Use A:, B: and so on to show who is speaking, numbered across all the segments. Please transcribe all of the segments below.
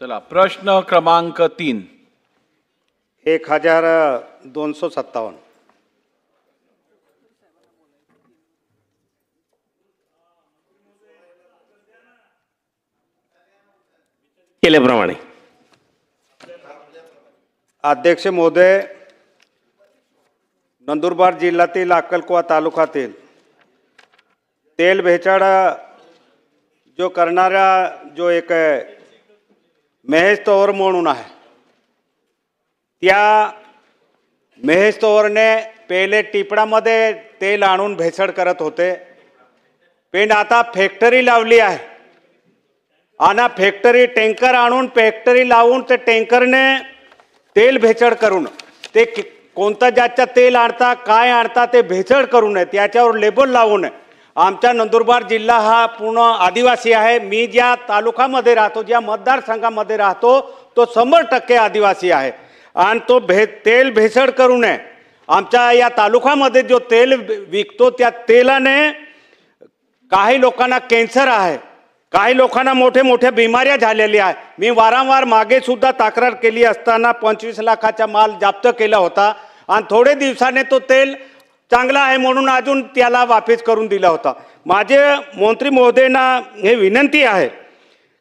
A: चला प्रश्न क्रमांक तीन.
B: एक हजार दोनशे सत्तावन्न.
C: केल्याप्रमाणे.
B: अध्यक्ष महोदय नंदुरबार जिल्ह्यातील अक्कलकुवा तालुक्यातील तेल भेचाड जो करणारा जो एक महेश तोवर म्हणून आहे. त्या महेश तोवरने पहिले टिपडामध्ये तेल आणून भेसळ करत होते. पण आता फॅक्टरी लावली आहे. आणि फॅक्टरी टँकर आणून फॅक्टरी लावून ते टँकरने तेल भेसळ करून ते कि- कोणतं ज्याच्या तेल आणता काय आणता ते भेसळ करू नये त्याच्यावर लेबल लावू नये आमच्या नंदुरबार जिल्हा हा पूर्ण आदिवासी आहे. मी ज्या तालुकामध्ये राहतो ज्या मतदारसंघामध्ये राहतो तो शंभर टक्के आदिवासी आहे. आणि तो भे तेल भेसळ करू नये. आमच्या या तालुक्यामध्ये जो तेल विकतो त्या तेलाने काही लोकांना कॅन्सर आहे. काही लोकांना मोठे मोठ्या बिमाऱ्या झालेल्या आहे. मी वारंवार मागेसुद्धा तक्रार केली असताना पंचवीस लाखाचा माल जप्त केला होता. आणि थोडे दिवसाने तो तेल चांगला आहे म्हणून अजून त्याला वापस करून दिला होता. माझे मंत्री महोदयांना हे विनंती आहे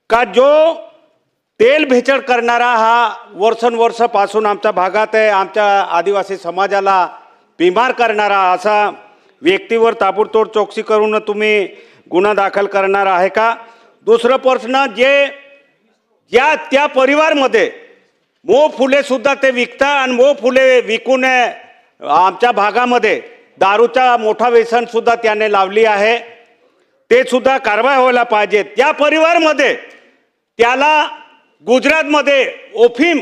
B: का जो तेल भेचड करणारा हा वर्षानुवर्षापासून आमच्या भागात आहे आमच्या आदिवासी समाजाला बिमार करणारा असा व्यक्तीवर ताबडतोड चौकशी करून तुम्ही गुन्हा दाखल करणार आहे का? दुसरं प्रश्न जे या त्या परिवारमध्ये मो फुलेसुद्धा ते विकतात आणि मो फुले विकून आमच्या भागामध्ये दारूचा मोठा व्यसनसुद्धा त्याने लावली आहे. ते सुद्धा कारवाई व्हायला पाहिजे. त्या परिवारमध्ये त्याला गुजरातमध्ये ओफीम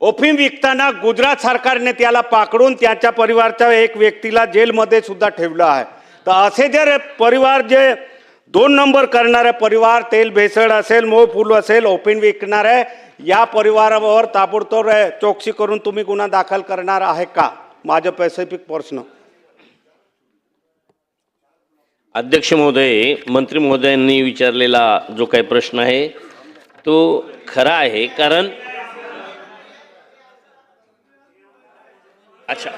B: ओफीम विकताना गुजरात सरकारने त्याला पाकडून त्याच्या परिवारच्या एक व्यक्तीला जेलमध्ये सुद्धा ठेवलं आहे. तर असे जर परिवार जे दोन नंबर करणारे परिवार तेल भेसळ असेल मोह फुल असेल ओपीन विकणार आहे या परिवारावर ताबडतोब चौकशी करून तुम्ही गुन्हा दाखल करणार आहे का? माझ्या पॅसिफिक प्रश्न.
C: अध्यक्ष महोदय मंत्री महोदयांनी विचारलेला जो काही प्रश्न आहे तो खरा आहे कारण अच्छा.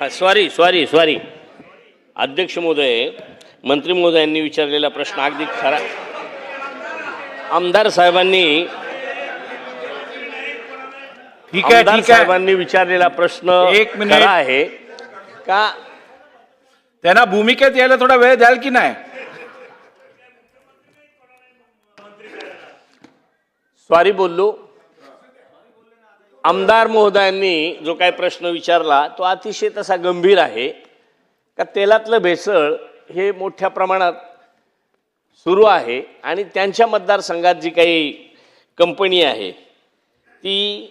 C: हा सॉरी सॉरी सॉरी अध्यक्ष महोदय मंत्री महोदयांनी विचारलेला प्रश्न अगदी खरा आमदार साहेबांनी
A: ठीक आहे
C: आमदार
A: ठीक आहे.
C: साहेबांनी विचारलेला प्रश्न
A: एक मिनिट.
C: खरा आहे. का?
A: त्यांना भूमिकेत यायला थोडा वेळ द्याल की नाही?
C: स्वारी बोललो. आमदार महोदयांनी जो काही प्रश्न विचारला तो अतिशय तसा गंभीर आहे. का तेलातलं भेसळ हे मोठ्या प्रमाणात सुरू आहे आणि त्यांच्या मतदारसंघात जी काही कंपनी आहे ती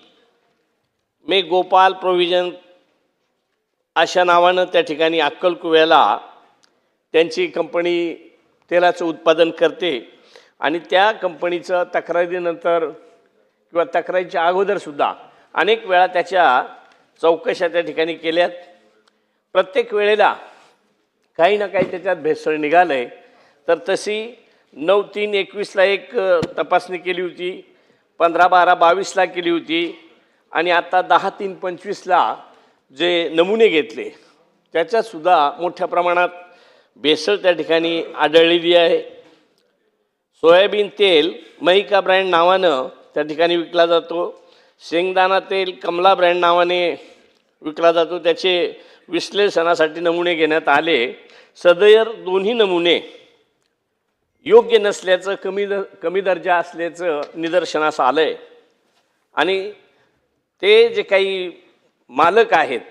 C: मे गोपाल प्रोव्हिजन अशा नावानं त्या ठिकाणी अक्कलकुव्याला त्यांची कंपनी तेलाचं उत्पादन करते आणि त्या कंपनीचं तक्रारीनंतर किंवा तक्रारीच्या अगोदरसुद्धा अनेक वेळा त्याच्या चौकशा त्या ठिकाणी केल्यात. प्रत्येक वेळेला काही ना काही त्याच्यात भेसळ निघालं आहे तर तशी नऊ तीन एकवीसला एक तपासणी केली होती पंधरा बारा बावीसला केली होती. आणि आता दहा तीन पंचवीसला जे नमुने घेतले त्याच्यातसुद्धा मोठ्या प्रमाणात भेसळ त्या ठिकाणी आढळलेली आहे. सोयाबीन तेल महिका ब्रँड नावानं त्या ठिकाणी विकला जातो. शेंगदाणा तेल कमला ब्रँड नावाने विकला जातो. त्याचे विश्लेषणासाठी नमुने घेण्यात आले. सदैर दोन्ही नमुने योग्य नसल्याचं कमी द कमी दर्जा असल्याचं निदर्शनास आलं आहे आणि ते जे काही मालक आहेत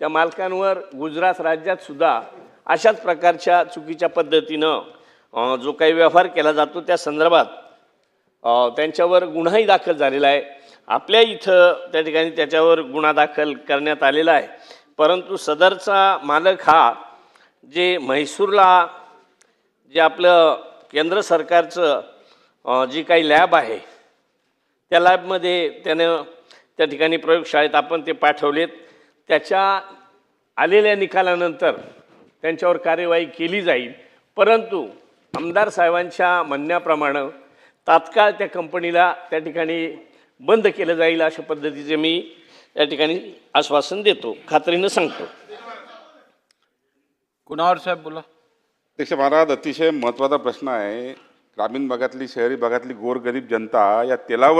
C: त्या मालकांवर गुजरात राज्यात सुद्धा अशाच प्रकारच्या चुकीच्या पद्धतीनं जो काही व्यवहार केला जातो त्या संदर्भात त्यांच्यावर गुन्हाही दाखल झालेला आहे. आपल्या इथं त्या ठिकाणी त्याच्यावर गुन्हा दाखल करण्यात आलेला आहे. परंतु सदरचा मालक हा जे म्हैसूरला जे आपलं केंद्र सरकारचं जी काही लॅब आहे त्या लॅबमध्ये त्यानं त्या ठिकाणी प्रयोगशाळेत आपण ते पाठवलेत. त्याच्या आलेल्या निकालानंतर त्यांच्यावर कार्यवाही केली जाईल. परंतु आमदार साहेबांच्या म्हणण्याप्रमाणे तात्काळ त्या कंपनीला त्या ठिकाणी बंद केलं जाईल अशा पद्धतीचे मी या ठिकाणी आश्वासन देतो. खात्रीनं सांगतो.
A: कुणावर साहेब बोला?
D: अध्यक्ष महाराज अतिशय महत्त्वाचा प्रश्न आहे. ग्रामीण भागातली शहरी भागातली गोरगरीब जनता या तेलावर